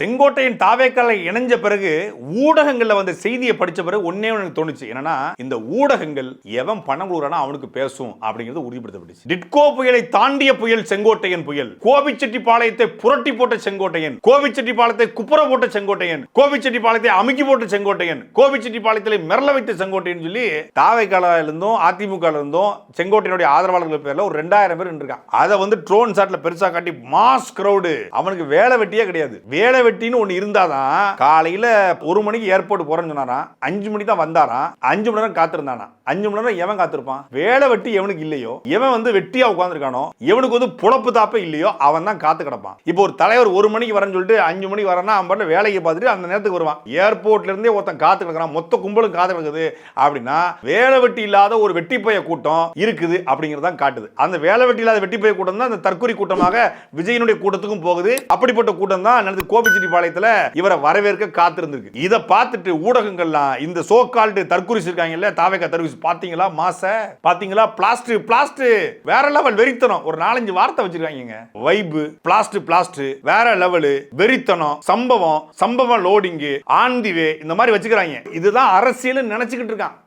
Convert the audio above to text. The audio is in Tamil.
செங்கோட்டையின் தாவேக்கலை இணைஞ்ச பிறகு ஊடகங்கள்ல வந்த செய்தியை படிச்ச பிறகு ஒன்னே ஒன்று எனக்கு தோணுச்சு. என்னன்னா இந்த ஊடகங்கள் எவன் பணம் கொடுக்குறானா அவனுக்கு பேசும் அப்படிங்கிறது உறுதிப்படுத்தப்பட்டுச்சு. டிட்கோ புயலை தாண்டிய புயல் செங்கோட்டையன் புயல். கோபிச்செட்டிப்பாளையத்தை புரட்டி போட்ட செங்கோட்டையன். கோபிச்செட்டிப்பாளையத்தை குப்புற போட்ட செங்கோட்டையன். கோபிச்செட்டிப்பாளையத்தை அமுக்கி போட்ட செங்கோட்டையன். கோபிச்செட்டிப்பாளையத்தில் மிரள வைத்த செங்கோட்டையன் சொல்லி தாவைக்கால இருந்தும் அதிமுக இருந்தும் செங்கோட்டையனுடைய ஆதரவாளர்கள் பேர்ல ஒரு ரெண்டாயிரம் பேர் இருக்கான் அதை வந்து ட்ரோன் சாட்ல பெருசா காட்டி மாஸ் கிரௌடு அவனுக்கு வேலை வெட்டியே கிடையாது. வேலை வெட்டின்னு ஒன்று இருந்தாதான் காலையில ஒரு மணிக்கு ஏர்போர்ட் போறேன்னு சொன்னாராம். அஞ்சு மணி தான் வந்தாராம். அஞ்சு மணி நேரம் காத்திருந்தானா அஞ்சு மணி நேரம் எவன் காத்திருப்பான்? வேலை வெட்டி எவனுக்கு இல்லையோ? எவன் வந்து வெட்டியா உட்காந்துருக்கானோ எவனுக்கு வந்து புழப்பு தாப்பே இல்லையோ? அவன் தான் காத்து கிடப்பான். இப்போ ஒரு தலைவர் ஒரு மணிக்கு வரேன்னு சொல்லிட்டு அஞ்சு மணிக்கு வரேன்னா அவன் பண்ண வேலையை பார்த்துட்டு அந்த நேரத்துக்கு வருவான். ஏர்போர்ட்ல இருந்தே ஒருத்தன் காத்து கிடக்கிறான். மொத்த கும்பலும் காத்து கிடக்குது. அப்படின்னா வேலை வெட்டி இல்லாத ஒரு வெட்டி பைய கூட்டம் இருக்குது அப்படிங்கறதான் காட்டுது. அந்த வேலை வெட்டி இல்லாத வெட்டி பைய கூட்டம் தான் அந்த தற்கொலை கூட்டமாக விஜயனுடைய கூட்டத்துக்கும் போகுது. அப்படிப்பட்ட கூட்டம் தான் கோபி கோபிச்செட்டிப்பாளையத்துல இவரை வரவேற்க காத்திருந்திருக்கு. இதை பார்த்துட்டு ஊடகங்கள்லாம் இந்த சோ கால்டு தற்குறிச்சு இருக்காங்கல்ல தாவேக்கா தற்குறிச்சு பார்த்தீங்களா? மாச? பார்த்தீங்களா? பிளாஸ்ட் பிளாஸ்ட் வேற லெவல் வெறித்தனம். ஒரு நாலஞ்சு வார்த்தை வச்சிருக்காங்க வைபு பிளாஸ்ட் பிளாஸ்ட் வேற லெவலு வெறித்தனம் சம்பவம் சம்பவம் லோடிங்கு ஆந்திவே இந்த மாதிரி வச்சுக்கிறாங்க. இதுதான் அரசியல் நினைச்சுக்கிட்டு இருக்கான்.